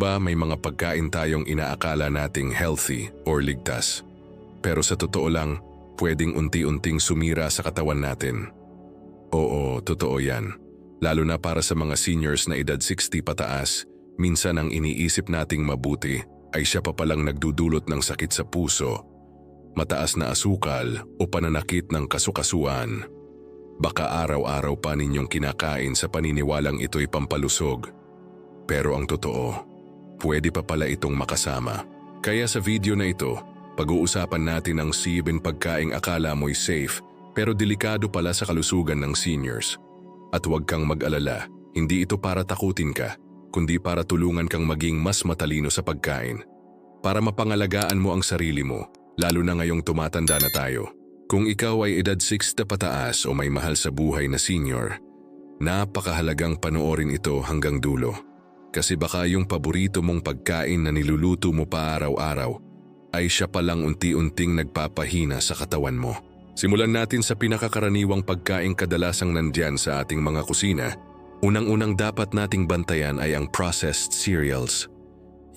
ba may mga pagkain tayong inaakala nating healthy or ligtas? Pero sa totoo lang, pwedeng unti-unting sumira sa katawan natin. Oo, totoo yan. Lalo na para sa mga seniors na edad 60 pataas, minsan ang iniisip nating mabuti ay siya pa palang nagdudulot ng sakit sa puso, mataas na asukal o pananakit ng kasukasuan. Baka araw-araw pa ninyong kinakain sa paniniwalang ito'y pampalusog. Pero ang totoo, pwede pa pala itong makasama. Kaya sa video na ito, pag-uusapan natin ang sibin pagkaing akala mo'y safe pero delikado pala sa kalusugan ng seniors. At huwag kang mag-alala, hindi ito para takutin ka, kundi para tulungan kang maging mas matalino sa pagkain. Para mapangalagaan mo ang sarili mo, lalo na ngayong tumatanda na tayo. Kung ikaw ay edad 6 na pataas o may mahal sa buhay na senior, napakahalagang panoorin ito hanggang dulo. Kasi baka yung paborito mong pagkain na niluluto mo pa araw-araw ay siya palang unti-unting nagpapahina sa katawan mo. Simulan natin sa pinakakaraniwang pagkain kadalasang nandyan sa ating mga kusina. Unang-unang dapat nating bantayan ay ang processed cereals.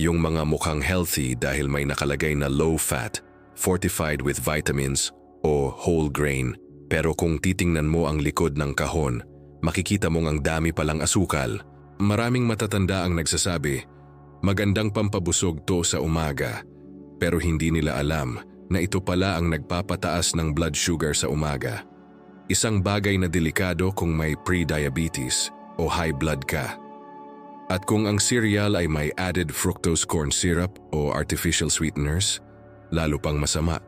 Yung mga mukhang healthy dahil may nakalagay na low fat, fortified with vitamins, o whole grain. Pero kung titingnan mo ang likod ng kahon, makikita mong ang dami palang asukal. Maraming matatanda ang nagsasabi, magandang pampabusog to sa umaga. Pero hindi nila alam na ito pala ang nagpapataas ng blood sugar sa umaga. Isang bagay na delikado kung may pre-diabetes o high blood ka. At kung ang cereal ay may added fructose corn syrup o artificial sweeteners, lalo pang masama.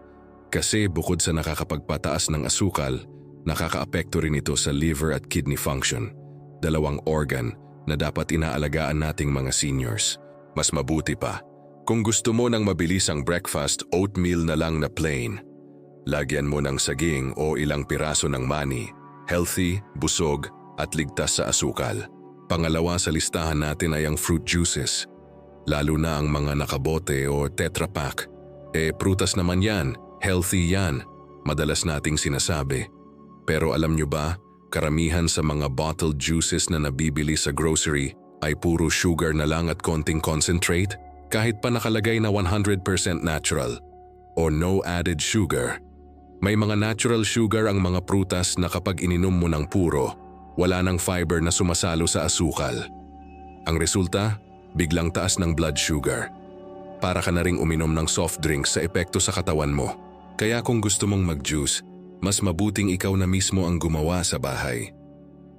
Kasi bukod sa nakakapagpataas ng asukal, nakakaapekto rin ito sa liver at kidney function, dalawang organ na dapat inaalagaan nating mga seniors. Mas mabuti pa, kung gusto mo ng mabilisang breakfast, oatmeal na lang na plain. Lagyan mo ng saging o ilang piraso ng mani, healthy, busog, at ligtas sa asukal. Pangalawa sa listahan natin ay ang fruit juices. Lalo na ang mga nakabote o tetra pak. Eh, prutas naman yan, healthy yan, madalas nating sinasabi. Pero alam nyo ba, karamihan sa mga bottled juices na nabibili sa grocery ay puro sugar na lang at konting concentrate? kahit pa nakalagay na 100% natural o no added sugar. May mga natural sugar ang mga prutas na kapag ininom mo ng puro, wala ng fiber na sumasalo sa asukal. Ang resulta, biglang taas ng blood sugar. Para ka na ring uminom ng soft drinks sa epekto sa katawan mo. Kaya kung gusto mong mag-juice, mas mabuting ikaw na mismo ang gumawa sa bahay.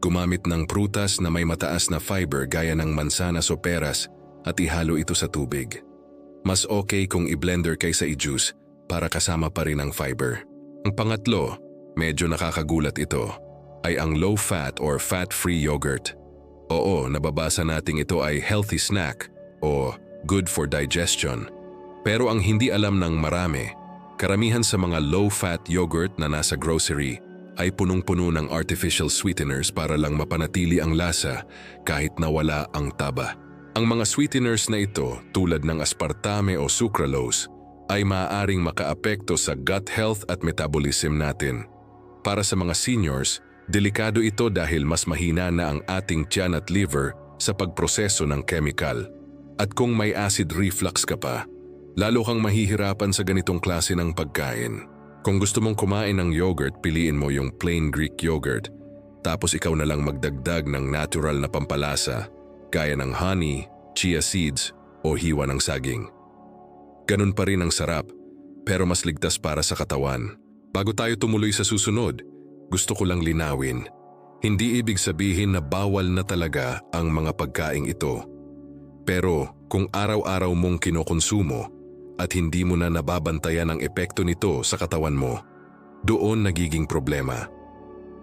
Gumamit ng prutas na may mataas na fiber gaya ng mansanas o peras at ihalo ito sa tubig. Mas okay kung i-blender kaysa i-juice para kasama pa rin ang fiber. Ang pangatlo, medyo nakakagulat ito, ay ang low-fat or fat-free yogurt. Oo, nababasa nating ito ay healthy snack o good for digestion. Pero ang hindi alam ng marami, karamihan sa mga low-fat yogurt na nasa grocery ay punong-puno ng artificial sweeteners para lang mapanatili ang lasa kahit nawala ang taba. Ang mga sweeteners na ito tulad ng aspartame o sucralose ay maaaring makaapekto sa gut health at metabolism natin. Para sa mga seniors, delikado ito dahil mas mahina na ang ating tiyan at liver sa pagproseso ng chemical. At kung may acid reflux ka pa, lalo kang mahihirapan sa ganitong klase ng pagkain. Kung gusto mong kumain ng yogurt, piliin mo yung plain Greek yogurt. Tapos ikaw na lang magdagdag ng natural na pampalasa gaya ng honey, chia seeds o hiwa ng saging. Ganun pa rin ang sarap, pero mas ligtas para sa katawan. Bago tayo tumuloy sa susunod, gusto ko lang linawin. Hindi ibig sabihin na bawal na talaga ang mga pagkaing ito. Pero kung araw-araw mong kinokonsumo at hindi mo na nababantayan ang epekto nito sa katawan mo, doon nagiging problema.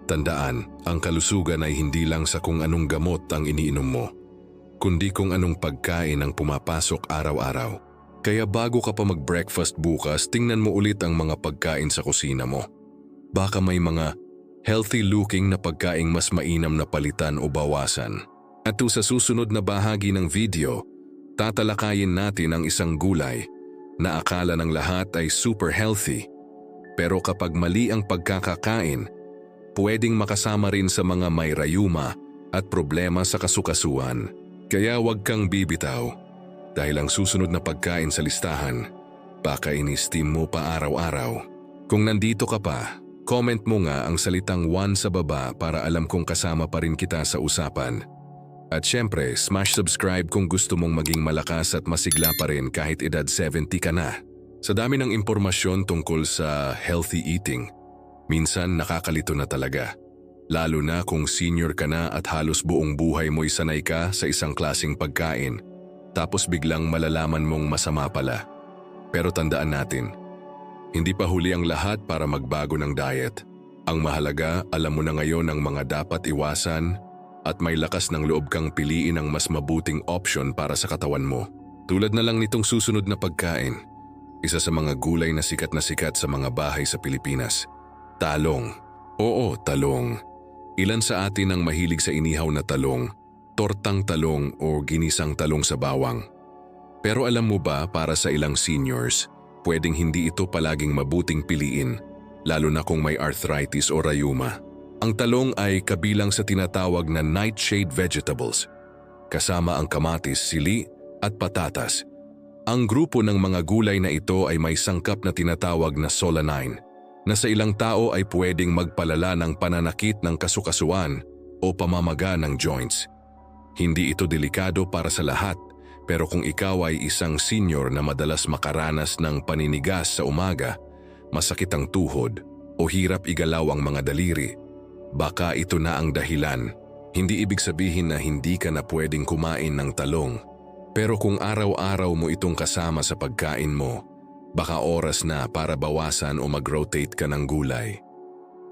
Tandaan, ang kalusugan ay hindi lang sa kung anong gamot ang iniinom mo kundi kung anong pagkain ang pumapasok araw-araw. Kaya bago ka pa mag-breakfast bukas, tingnan mo ulit ang mga pagkain sa kusina mo. Baka may mga healthy-looking na pagkaing mas mainam na palitan o bawasan. At sa susunod na bahagi ng video, tatalakayin natin ang isang gulay na akala ng lahat ay super healthy. Pero kapag mali ang pagkakakain, pwedeng makasama rin sa mga may rayuma at problema sa kasukasuan. Kaya huwag kang bibitaw. Dahil ang susunod na pagkain sa listahan, baka ini-steam mo pa araw-araw. Kung nandito ka pa, comment mo nga ang salitang one sa baba para alam kong kasama pa rin kita sa usapan. At syempre, smash subscribe kung gusto mong maging malakas at masigla pa rin kahit edad 70 ka na. Sa dami ng impormasyon tungkol sa healthy eating, minsan nakakalito na talaga. Lalo na kung senior ka na at halos buong buhay mo'y sanay ka sa isang klasing pagkain, tapos biglang malalaman mong masama pala. Pero tandaan natin, hindi pa huli ang lahat para magbago ng diet. Ang mahalaga, alam mo na ngayon ang mga dapat iwasan at may lakas ng loob kang piliin ang mas mabuting option para sa katawan mo. Tulad na lang nitong susunod na pagkain, isa sa mga gulay na sikat na sikat sa mga bahay sa Pilipinas. Talong. Oo, talong. Ilan sa atin ang mahilig sa inihaw na talong, tortang talong o ginisang talong sa bawang. Pero alam mo ba para sa ilang seniors, pwedeng hindi ito palaging mabuting piliin, lalo na kung may arthritis o rayuma. Ang talong ay kabilang sa tinatawag na nightshade vegetables, kasama ang kamatis, sili at patatas. Ang grupo ng mga gulay na ito ay may sangkap na tinatawag na solanine, na sa ilang tao ay pwedeng magpalala ng pananakit ng kasukasuan o pamamaga ng joints. Hindi ito delikado para sa lahat, pero kung ikaw ay isang senior na madalas makaranas ng paninigas sa umaga, masakit ang tuhod o hirap igalaw ang mga daliri, baka ito na ang dahilan. Hindi ibig sabihin na hindi ka na pwedeng kumain ng talong. Pero kung araw-araw mo itong kasama sa pagkain mo, baka oras na para bawasan o mag-rotate ka ng gulay.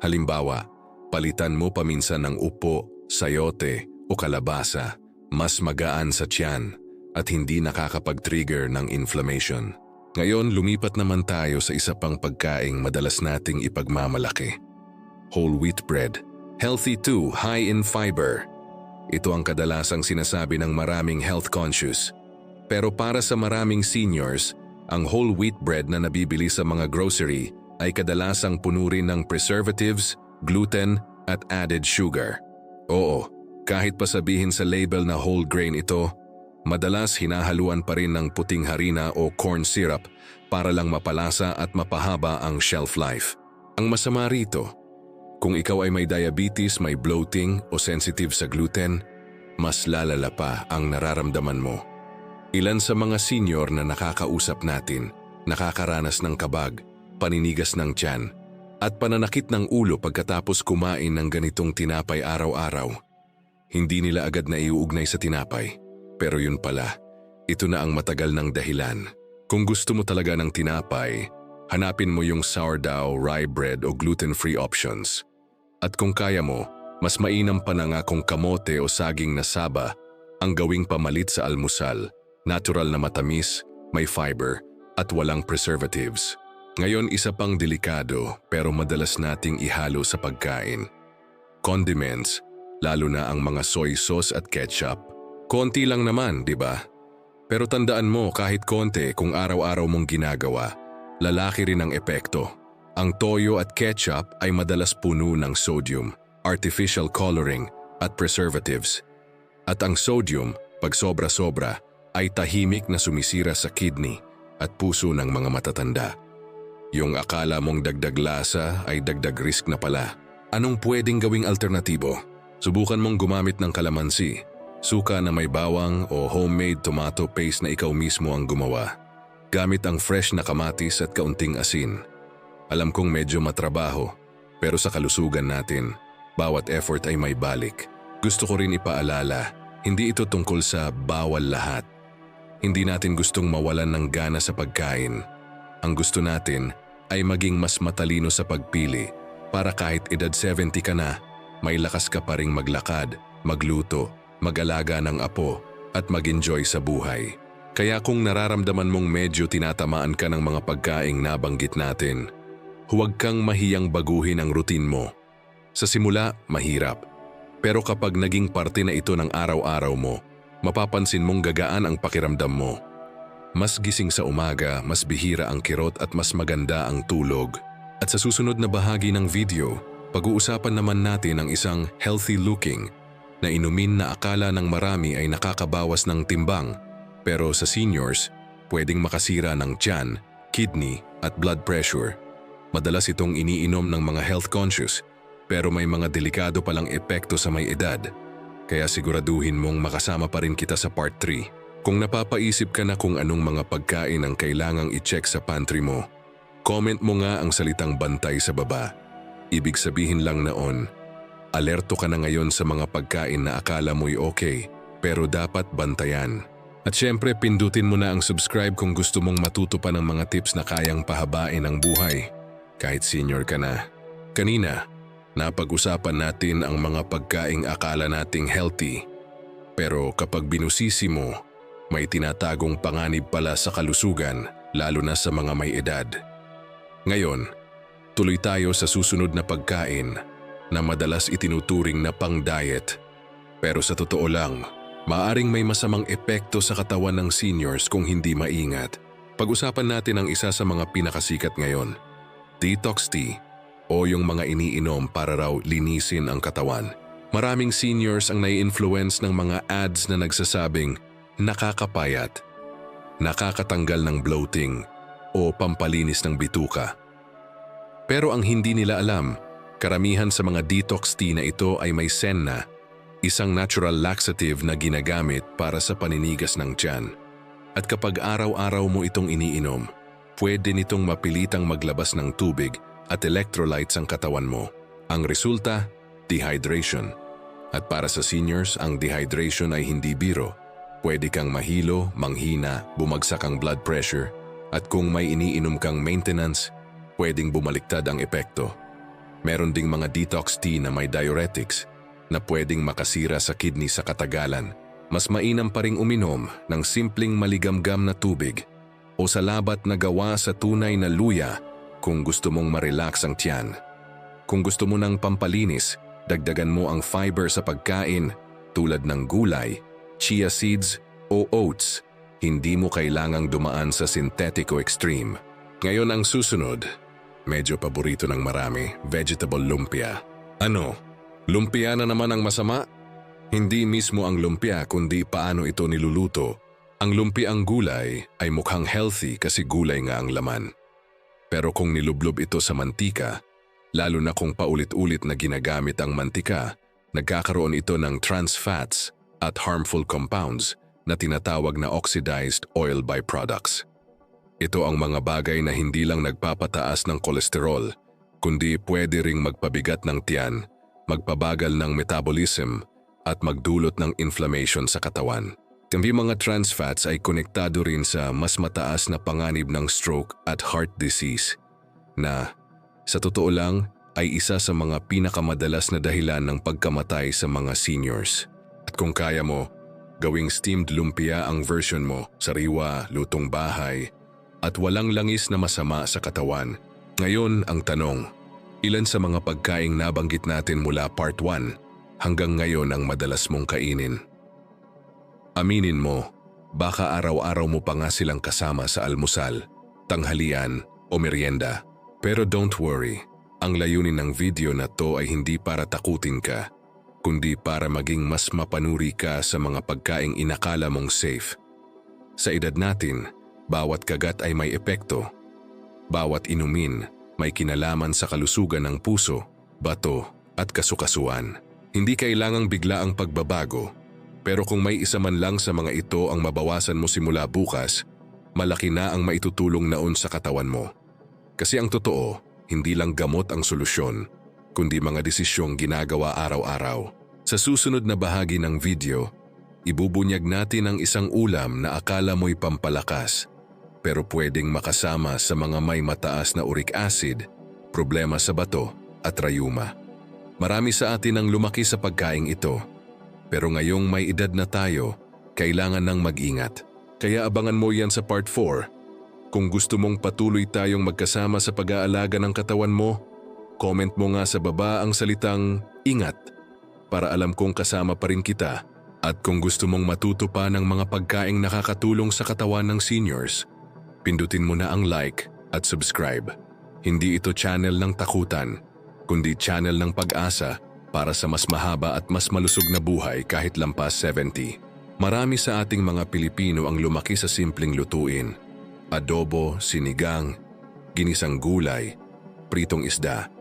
Halimbawa, palitan mo paminsan ng upo, sayote o kalabasa, mas magaan sa tiyan at hindi nakakapag-trigger ng inflammation. Ngayon, lumipat naman tayo sa isa pang pagkaing madalas nating ipagmamalaki. Whole wheat bread. Healthy too, high in fiber. Ito ang kadalasang sinasabi ng maraming health conscious. Pero para sa maraming seniors, ang whole wheat bread na nabibili sa mga grocery ay kadalasang puno rin ng preservatives, gluten at added sugar. Oo, kahit pa sabihin sa label na whole grain ito, madalas hinahaluan pa rin ng puting harina o corn syrup para lang mapalasa at mapahaba ang shelf life. Ang masama rito, kung ikaw ay may diabetes, may bloating o sensitive sa gluten, mas lalala pa ang nararamdaman mo. Ilan sa mga senior na nakakausap natin, nakakaranas ng kabag, paninigas ng tiyan, at pananakit ng ulo pagkatapos kumain ng ganitong tinapay araw-araw. Hindi nila agad na iuugnay sa tinapay, pero yun pala, ito na ang matagal ng dahilan. Kung gusto mo talaga ng tinapay, hanapin mo yung sourdough, rye bread o gluten-free options. At kung kaya mo, mas mainam pa na nga kung kamote o saging na saba ang gawing pamalit sa almusal, natural na matamis, may fiber, at walang preservatives. Ngayon isa pang delikado pero madalas nating ihalo sa pagkain. Condiments, lalo na ang mga soy sauce at ketchup. Konti lang naman, di ba? Pero tandaan mo kahit konti kung araw-araw mong ginagawa, lalaki rin ang epekto. Ang toyo at ketchup ay madalas puno ng sodium, artificial coloring at preservatives. At ang sodium, pag sobra-sobra, ay tahimik na sumisira sa kidney at puso ng mga matatanda. Yung akala mong dagdag lasa ay dagdag risk na pala. Anong pwedeng gawing alternatibo? Subukan mong gumamit ng kalamansi, suka na may bawang o homemade tomato paste na ikaw mismo ang gumawa. Gamit ang fresh na kamatis at kaunting asin. Alam kong medyo matrabaho, pero sa kalusugan natin, bawat effort ay may balik. Gusto ko rin ipaalala, hindi ito tungkol sa bawal lahat. Hindi natin gustong mawalan ng gana sa pagkain. Ang gusto natin ay maging mas matalino sa pagpili para kahit edad 70 ka na, may lakas ka pa ring maglakad, magluto, mag-alaga ng apo at mag-enjoy sa buhay. Kaya kung nararamdaman mong medyo tinatamaan ka ng mga pagkaing nabanggit natin, huwag kang mahiyang baguhin ang routine mo. Sa simula, mahirap. Pero kapag naging parte na ito ng araw-araw mo, mapapansin mong gagaan ang pakiramdam mo. Mas gising sa umaga, mas bihira ang kirot at mas maganda ang tulog. At sa susunod na bahagi ng video, pag-uusapan naman natin ang isang healthy looking na inumin na akala ng marami ay nakakabawas ng timbang Pero sa seniors, pwedeng makasira ng tiyan, kidney at blood pressure. Madalas itong iniinom ng mga health conscious pero may mga delikado palang epekto sa may edad. Kaya siguraduhin mong makasama pa rin kita sa part 3. Kung napapaisip ka na kung anong mga pagkain ang kailangang i-check sa pantry mo, comment mo nga ang salitang bantay sa baba. Ibig sabihin lang naon, alerto ka na ngayon sa mga pagkain na akala mo'y okay, pero dapat bantayan. At syempre, pindutin mo na ang subscribe kung gusto mong matuto pa ng mga tips na kayang pahabain ang buhay. Kahit senior ka na. Kanina, napag-usapan natin ang mga pagkaing akala nating healthy. Pero kapag binusisi mo, may tinatagong panganib pala sa kalusugan, lalo na sa mga may edad. Ngayon, tuloy tayo sa susunod na pagkain na madalas itinuturing na pang-diet. Pero sa totoo lang, maaring may masamang epekto sa katawan ng seniors kung hindi maingat. Pag-usapan natin ang isa sa mga pinakasikat ngayon, detox tea o yung mga iniinom para raw linisin ang katawan. Maraming seniors ang nai-influence ng mga ads na nagsasabing nakakapayat, nakakatanggal ng bloating o pampalinis ng bituka. Pero ang hindi nila alam, karamihan sa mga detox tea na ito ay may senna, isang natural laxative na ginagamit para sa paninigas ng tiyan. At kapag araw-araw mo itong iniinom, pwede nitong mapilitang maglabas ng tubig at electrolytes ang katawan mo. Ang resulta, dehydration. At para sa seniors, ang dehydration ay hindi biro. Pwede kang mahilo, manghina, bumagsak ang blood pressure, at kung may iniinom kang maintenance, pwedeng bumaliktad ang epekto. Meron ding mga detox tea na may diuretics na pwedeng makasira sa kidney sa katagalan. Mas mainam pa ring uminom ng simpleng maligamgam na tubig o sa labat na gawa sa tunay na luya kung gusto mong marelax ang tiyan. Kung gusto mo ng pampalinis, dagdagan mo ang fiber sa pagkain tulad ng gulay, chia seeds o oats. Hindi mo kailangang dumaan sa synthetic o extreme. Ngayon ang susunod, medyo paborito ng marami, vegetable lumpia. Ano? Lumpia na naman ang masama? Hindi mismo ang lumpia kundi paano ito niluluto. Ang lumpiang gulay ay mukhang healthy kasi gulay nga ang laman. Pero kung nilublob ito sa mantika, lalo na kung paulit-ulit na ginagamit ang mantika, nagkakaroon ito ng trans fats at harmful compounds na tinatawag na oxidized oil byproducts. Ito ang mga bagay na hindi lang nagpapataas ng kolesterol, kundi pwede ring magpabigat ng tiyan, magpabagal ng metabolism, at magdulot ng inflammation sa katawan. Ang mga trans fats ay konektado rin sa mas mataas na panganib ng stroke at heart disease na sa totoo lang ay isa sa mga pinakamadalas na dahilan ng pagkamatay sa mga seniors. At kung kaya mo, gawing steamed lumpia ang version mo, sariwa, lutong bahay, at walang langis na masama sa katawan. Ngayon ang tanong, ilan sa mga pagkaing nabanggit natin mula part 1 hanggang ngayon ang madalas mong kainin. Aminin mo, baka araw-araw mo pa nga silang kasama sa almusal, tanghalian o merienda. Pero don't worry, ang layunin ng video na to ay hindi para takutin ka, kundi para maging mas mapanuri ka sa mga pagkaing inakala mong safe. Sa edad natin, bawat kagat ay may epekto. Bawat inumin may kinalaman sa kalusugan ng puso, bato at kasukasuan. Hindi kailangang bigla ang pagbabago, pero kung may isa man lang sa mga ito ang mabawasan mo simula bukas, malaki na ang maitutulong naon sa katawan mo. Kasi ang totoo, hindi lang gamot ang solusyon, kundi mga desisyong ginagawa araw-araw. Sa susunod na bahagi ng video, ibubunyag natin ang isang ulam na akala mo'y pampalakas, pero pwedeng makasama sa mga may mataas na uric acid, problema sa bato at rayuma. Marami sa atin ang lumaki sa pagkaing ito. Pero ngayong may edad na tayo, kailangan nang mag-ingat. Kaya abangan mo yan sa part 4. Kung gusto mong patuloy tayong magkasama sa pag-aalaga ng katawan mo, comment mo nga sa baba ang salitang ingat para alam kong kasama pa rin kita. At kung gusto mong matuto pa ng mga pagkaing nakakatulong sa katawan ng seniors, pindutin mo na ang like at subscribe. Hindi ito channel ng takutan kundi channel ng pag-asa para sa mas mahaba at mas malusog na buhay kahit lampas 70. Marami sa ating mga Pilipino ang lumaki sa simpleng lutuin. Adobo, sinigang, ginisang gulay, pritong isda.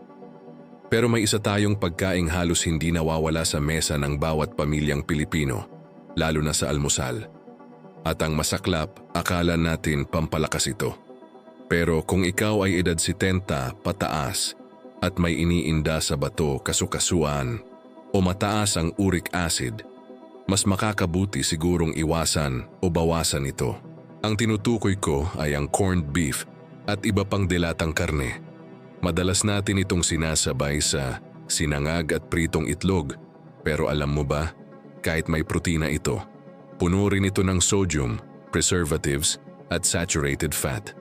Pero may isa tayong pagkaing halos hindi nawawala sa mesa ng bawat pamilyang Pilipino, lalo na sa almusal. At ang masaklap, akala natin pampalakas ito. Pero kung ikaw ay edad 70 pataas at may iniinda sa bato kasukasuan o mataas ang uric acid, mas makakabuti sigurong iwasan o bawasan ito. Ang tinutukoy ko ay ang corned beef at iba pang dilatang karne. Madalas natin itong sinasabay sa sinangag at pritong itlog. Pero alam mo ba, kahit may protina ito, puno rin ito ng sodium, preservatives at saturated fat.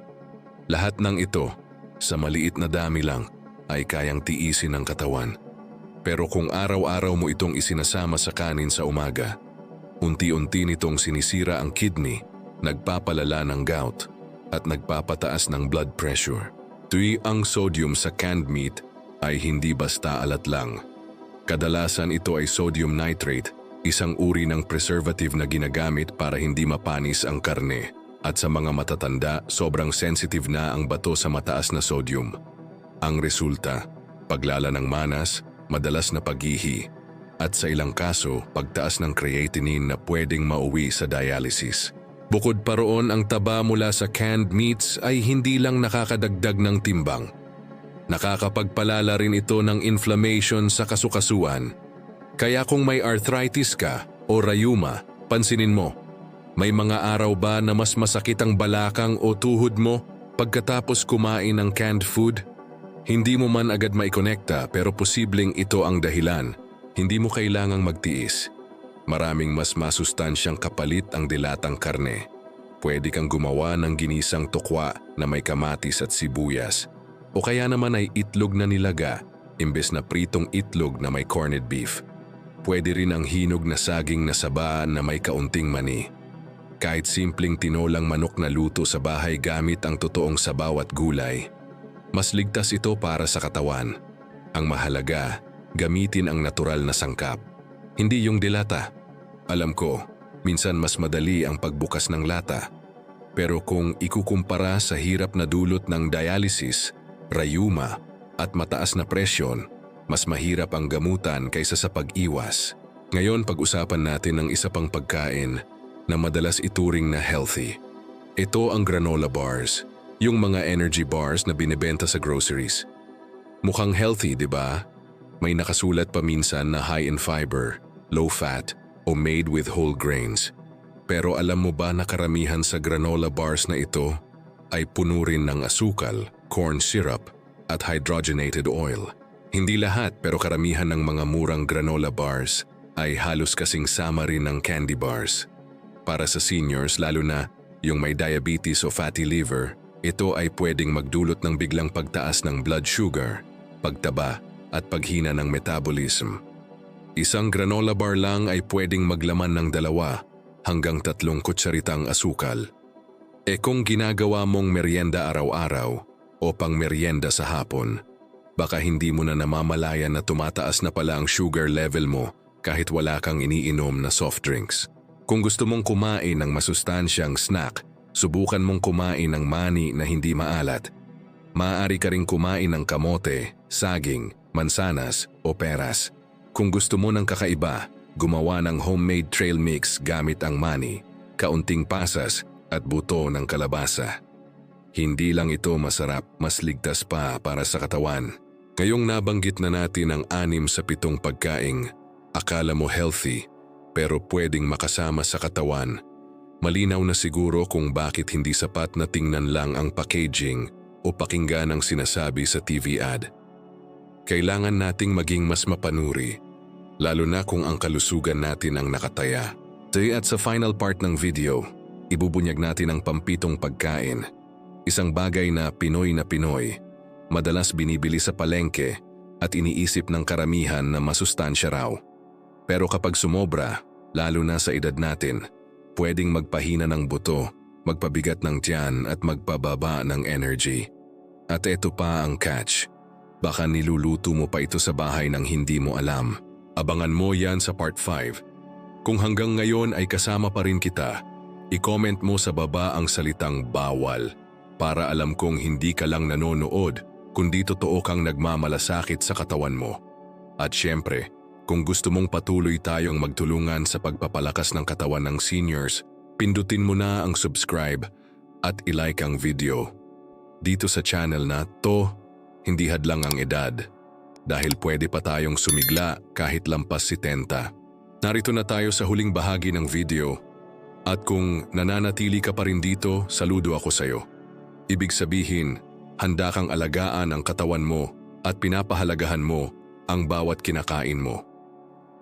Lahat ng ito, sa maliit na dami lang, ay kayang tiisin ng katawan. Pero kung araw-araw mo itong isinasama sa kanin sa umaga, unti-unti nitong sinisira ang kidney, nagpapalala ng gout, at nagpapataas ng blood pressure. Tuy ang sodium sa canned meat ay hindi basta alat lang. Kadalasan ito ay sodium nitrate, isang uri ng preservative na ginagamit para hindi mapanis ang karne. At sa mga matatanda, sobrang sensitive na ang bato sa mataas na sodium. Ang resulta, paglala ng manas, madalas na paghihi, at sa ilang kaso, pagtaas ng creatinine na pwedeng mauwi sa dialysis. Bukod pa roon ang taba mula sa canned meats ay hindi lang nakakadagdag ng timbang. Nakakapagpalala rin ito ng inflammation sa kasukasuan. Kaya kung may arthritis ka o rayuma, pansinin mo, may mga araw ba na mas masakit ang balakang o tuhod mo pagkatapos kumain ng canned food? Hindi mo man agad maikonekta pero posibleng ito ang dahilan. Hindi mo kailangang magtiis. Maraming mas masustansyang kapalit ang dilatang karne. Pwede kang gumawa ng ginisang tukwa na may kamatis at sibuyas. O kaya naman ay itlog na nilaga imbes na pritong itlog na may corned beef. Pwede rin ang hinog na saging na saba na may kaunting mani. Kahit simpleng tinolang manok na luto sa bahay gamit ang totoong sabaw at gulay, mas ligtas ito para sa katawan. Ang mahalaga, gamitin ang natural na sangkap. Hindi yung dilata. Alam ko, minsan mas madali ang pagbukas ng lata. Pero kung ikukumpara sa hirap na dulot ng dialysis, rayuma at mataas na presyon, mas mahirap ang gamutan kaysa sa pag-iwas. Ngayon pag-usapan natin ang isa pang pagkain na madalas ituring na healthy. Ito ang granola bars, yung mga energy bars na binebenta sa groceries. Mukhang healthy, di ba? May nakasulat pa minsan na high in fiber, low fat, o made with whole grains. Pero alam mo ba na karamihan sa granola bars na ito ay puno rin ng asukal, corn syrup, at hydrogenated oil. Hindi lahat pero karamihan ng mga murang granola bars ay halos kasing sama rin ng candy bars. Para sa seniors lalo na yung may diabetes o fatty liver, ito ay pwedeng magdulot ng biglang pagtaas ng blood sugar, pagtaba at paghina ng metabolism. Isang granola bar lang ay pwedeng maglaman ng dalawa hanggang tatlong kutsaritang asukal. E kung ginagawa mong merienda araw-araw o pang merienda sa hapon, baka hindi mo na namamalayan na tumataas na pala ang sugar level mo kahit wala kang iniinom na soft drinks. Kung gusto mong kumain ng masustansyang snack, subukan mong kumain ng mani na hindi maalat. Maaari ka ring kumain ng kamote, saging, mansanas o peras. Kung gusto mo ng kakaiba, gumawa ng homemade trail mix gamit ang mani, kaunting pasas at buto ng kalabasa. Hindi lang ito masarap, mas ligtas pa para sa katawan. Ngayong nabanggit na natin ang anim sa pitong pagkaing, akala mo healthy, pero pwedeng makasama sa katawan. Malinaw na siguro kung bakit hindi sapat na tingnan lang ang packaging o pakinggan ang sinasabi sa TV ad. Kailangan nating maging mas mapanuri, lalo na kung ang kalusugan natin ang nakataya. Today at sa final part ng video, ibubunyag natin ang pampitong pagkain. Isang bagay na Pinoy na Pinoy, madalas binibili sa palengke at iniisip ng karamihan na masustansya raw. Pero kapag sumobra, lalo na sa edad natin, pwedeng magpahina ng buto, magpabigat ng tiyan at magpababa ng energy. At ito pa ang catch. Baka niluluto mo pa ito sa bahay nang hindi mo alam. Abangan mo yan sa part 5. Kung hanggang ngayon ay kasama pa rin kita, i-comment mo sa baba ang salitang bawal para alam kong hindi ka lang nanonood kundi totoo kang nagmamalasakit sa katawan mo. At syempre, kung gusto mong patuloy tayong magtulungan sa pagpapalakas ng katawan ng seniors, pindutin mo na ang subscribe at ilike ang video. Dito sa channel na to, hindi hadlang ang edad. Dahil pwede pa tayong sumigla kahit lampas si Tenta. Narito na tayo sa huling bahagi ng video. At kung nananatili ka pa rin dito, saludo ako sa'yo. Ibig sabihin, handa kang alagaan ang katawan mo at pinapahalagahan mo ang bawat kinakain mo.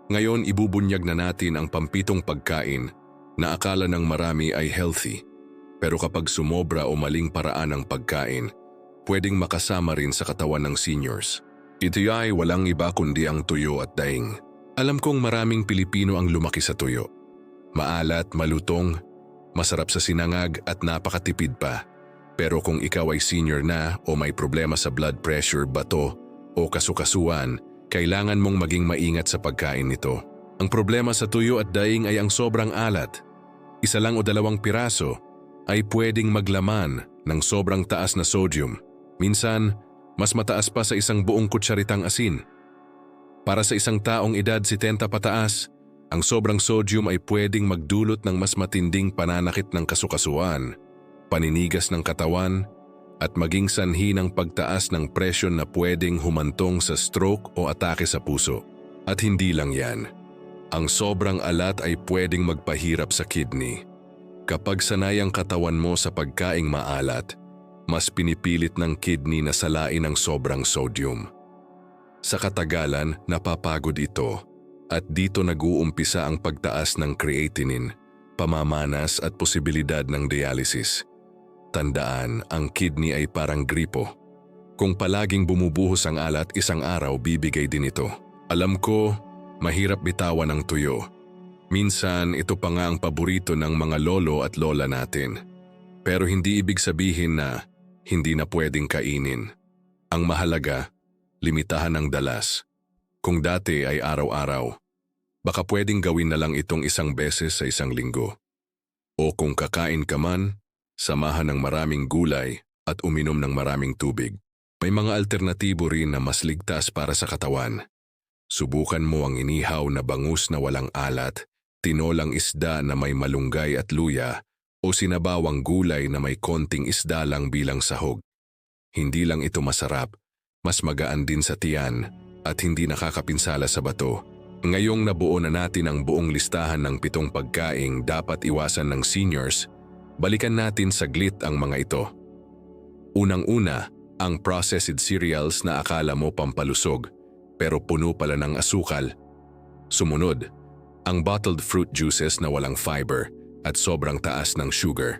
Ngayon ibubunyag na natin ang pampitong pagkain na akala ng marami ay healthy. Pero kapag sumobra o maling paraan ang pagkain, pwedeng makasama rin sa katawan ng seniors. Ito ay walang iba kundi ang tuyo at daing. Alam kong maraming Pilipino ang lumaki sa tuyo. Maalat, malutong, masarap sa sinangag at napakatipid pa. Pero kung ikaw ay senior na o may problema sa blood pressure, bato o kasukasuan, kailangan mong maging maingat sa pagkain nito. Ang problema sa tuyo at daing ay ang sobrang alat. Isa lang o dalawang piraso ay pwedeng maglaman ng sobrang taas na sodium. Minsan, mas mataas pa sa isang buong kutsaritang asin. Para sa isang taong edad 70 pataas, ang sobrang sodium ay pwedeng magdulot ng mas matinding pananakit ng kasukasuan, paninigas ng katawan, at maging sanhi ng pagtaas ng presyon na pwedeng humantong sa stroke o atake sa puso. At hindi lang yan. Ang sobrang alat ay pwedeng magpahirap sa kidney. Kapag sanay ang katawan mo sa pagkaing maalat, mas pinipilit ng kidney na salain ang sobrang sodium. Sa katagalan, napapagod ito at dito nag-uumpisa ang pagtaas ng creatinine, pamamanas at posibilidad ng dialysis. Tandaan, ang kidney ay parang gripo. Kung palaging bumubuhos ang alat isang araw, bibigay din ito. Alam ko, mahirap bitawan ang tuyo. Minsan, ito pa nga ang paborito ng mga lolo at lola natin. Pero hindi ibig sabihin na hindi na pwedeng kainin. Ang mahalaga, limitahan ang dalas. Kung dati ay araw-araw, baka pwedeng gawin na lang itong isang beses sa isang linggo. O kung kakain ka man, samahan ng maraming gulay at uminom ng maraming tubig. May mga alternatibo rin na mas ligtas para sa katawan. Subukan mo ang inihaw na bangus na walang alat, tinolang isda na may malunggay at luya, o sinabawang gulay na may konting isda lang bilang sahog. Hindi lang ito masarap, mas magaan din sa tiyan at hindi nakakapinsala sa bato. Ngayong nabuo na natin ang buong listahan ng pitong pagkaing dapat iwasan ng seniors, balikan natin saglit ang mga ito. Unang-una, ang processed cereals na akala mo pampalusog pero puno pala ng asukal. Sumunod, ang bottled fruit juices na walang fiber at sobrang taas ng sugar.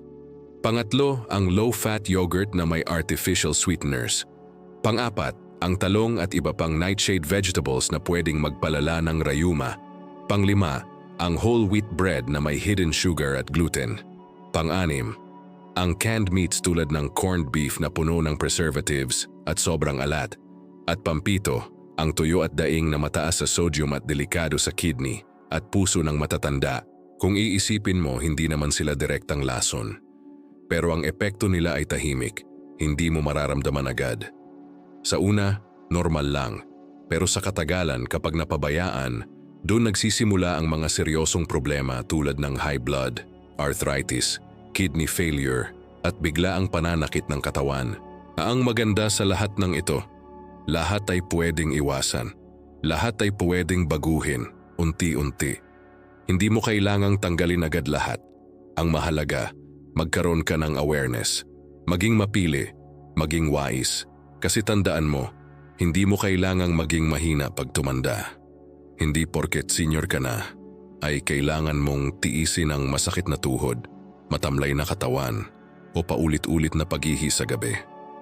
Pangatlo, ang low-fat yogurt na may artificial sweeteners. Pangapat, ang talong at iba pang nightshade vegetables na pwedeng magpalala ng rayuma. Panglima, ang whole wheat bread na may hidden sugar at gluten. Panganim, ang canned meats tulad ng corned beef na puno ng preservatives at sobrang alat. At pampito, ang tuyo at daing na mataas sa sodium at delikado sa kidney at puso ng matatanda. Kung iisipin mo, hindi naman sila direktang lason. Pero ang epekto nila ay tahimik, hindi mo mararamdaman agad. Sa una, normal lang. Pero sa katagalan kapag napabayaan, doon nagsisimula ang mga seryosong problema tulad ng high blood, arthritis, kidney failure, at bigla ang pananakit ng katawan. Ang maganda sa lahat ng ito, lahat ay pwedeng iwasan. Lahat ay pwedeng baguhin, unti-unti. Hindi mo kailangang tanggalin agad lahat. Ang mahalaga, magkaroon ka ng awareness. Maging mapili, maging wise. Kasi tandaan mo, hindi mo kailangang maging mahina pag tumanda. Hindi porket senior ka na, ay kailangan mong tiisin ang masakit na tuhod, matamlay na katawan, o paulit-ulit na paghihi sa gabi.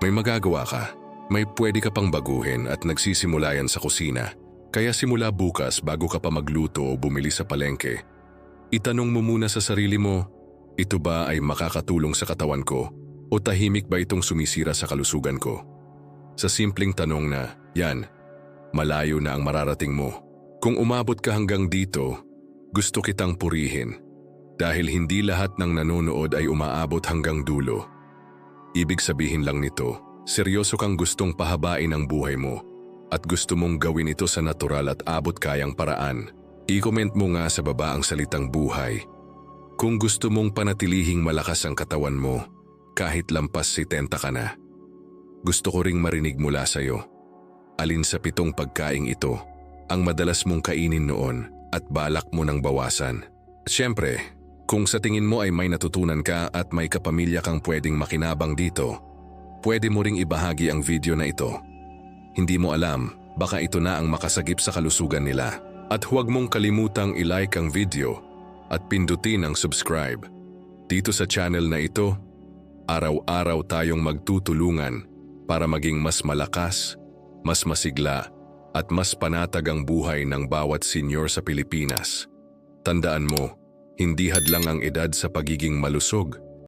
May magagawa ka, may pwede ka pang baguhin at nagsisimula yan sa kusina kaya simula bukas bago ka pa magluto o bumili sa palengke, itanong mo muna sa sarili mo, ito ba ay makakatulong sa katawan ko o tahimik ba itong sumisira sa kalusugan ko? Sa simpleng tanong na, yan, malayo na ang mararating mo. Kung umabot ka hanggang dito, gusto kitang purihin. Dahil hindi lahat ng nanonood ay umaabot hanggang dulo. Ibig sabihin lang nito, seryoso kang gustong pahabain ang buhay mo at gusto mong gawin ito sa natural at abot kayang paraan. I-comment mo nga sa baba ang salitang buhay. Kung gusto mong panatilihing malakas ang katawan mo, kahit lampas si tenta ka na. Gusto ko ring marinig mula sa'yo. Alin sa pitong pagkaing ito ang madalas mong kainin noon at balak mo nang bawasan. At syempre, kung sa tingin mo ay may natutunan ka at may kapamilya kang pwedeng makinabang dito, pwede mo ring ibahagi ang video na ito. Hindi mo alam, baka ito na ang makasagip sa kalusugan nila. At huwag mong kalimutang ilike ang video at pindutin ang subscribe. Dito sa channel na ito, araw-araw tayong magtutulungan para maging mas malakas, mas masigla, at mas panatag ang buhay ng bawat senyor sa Pilipinas. Tandaan mo, hindi hadlang ang edad sa pagiging malusog,